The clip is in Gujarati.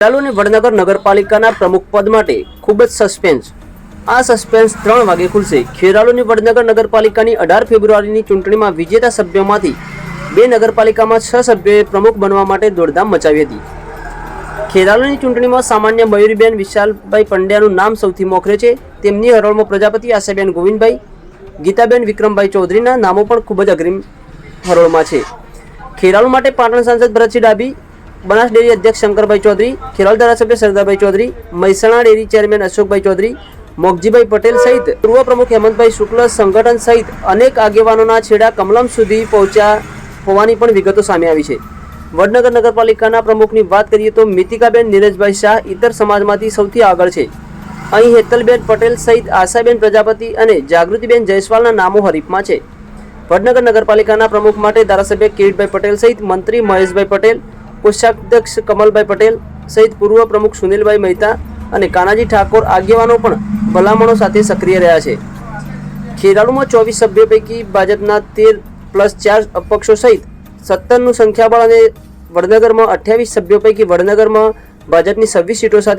ખેરાલુ અને વડનગર નગરપાલિકાના પ્રમુખ પદ માટે ખૂબ જ સસ્પેન્સ આ સસ્પેન્સ ત્રણ વાગે ખુલશે. ખેરાલુની વડનગર નગરપાલિકાની અઢાર ફેબ્રુઆરીની ચૂંટણીમાં વિજેતા સભ્યોમાંથી બે નગરપાલિકામાં છ સભ્યોએ પ્રમુખ બનવા માટે દોડધામ મચાવી હતી. ખેરાલુની ચૂંટણીમાં સામાન્ય મયુરીબેન વિશાલભાઈ પંડ્યાનું નામ સૌથી મોખરે છે. તેમની હરોળમાં પ્રજાપતિ આશાબેન ગોવિંદભાઈ, ગીતાબેન વિક્રમભાઈ ચૌધરીના નામો પણ ખૂબ જ અગ્રીમ હરોળમાં છે. ખેરાલુ માટે પાટણ સાંસદ ભરતસિંહ ડાબી બનાસ ડેરી અધ્યક્ષ શંકરભાઈ ચૌધરી, ખેરાલ ધારાસભ્ય સરદારભાઈ ચૌધરી, મહેસાણા ડેરી ચેરમેન અશોકભાઈ ચૌધરી, મોગજીભાઈ પટેલ સહિત પૂર્વ પ્રમુખ હેમંતભાઈ શુક્લ સંગઠન સહિત અનેક આગેવાનોના છેડા કમલમ સુધી પહોંચ્યા હોવાની પણ વિગતો સામે આવી છે. વડનગર નગરપાલિકાના પ્રમુખની વાત કરીએ તો મિતિકાબેન નીરજભાઈ શાહ ઇતર સમાજમાંથી સૌથી આગળ છે. અહીં હેતલબેન પટેલ સહિત આશાબેન પ્રજાપતિ અને જાગૃતિબેન જયસ્વાલના નામો હરીફમાં છે. વડનગર નગરપાલિકાના પ્રમુખ માટે ધારાસભ્ય કિરીટભાઈ પટેલ સહિત મંત્રી મહેશભાઈ પટેલ કોષાધ્યક્ષ કમલભાઈ પટેલ સહિત પૂર્વ પ્રમુખ સુનિલભાઈ મહેતા અને કાનાજી ઠાકોર આગેવાનો પણ ભલામણો સાથે સક્રિય રહ્યા છે. ખેરાળુમાં ચોવીસ સભ્યો પૈકી ભાજપના તેર પ્લસ ચાર અપક્ષો સહિત સત્તરનું સંખ્યાબળ અને વડનગરમાં અઠ્યાવીસ સભ્યો પૈકી વડનગરમાં ભાજપની છવ્વીસ સીટો સાથે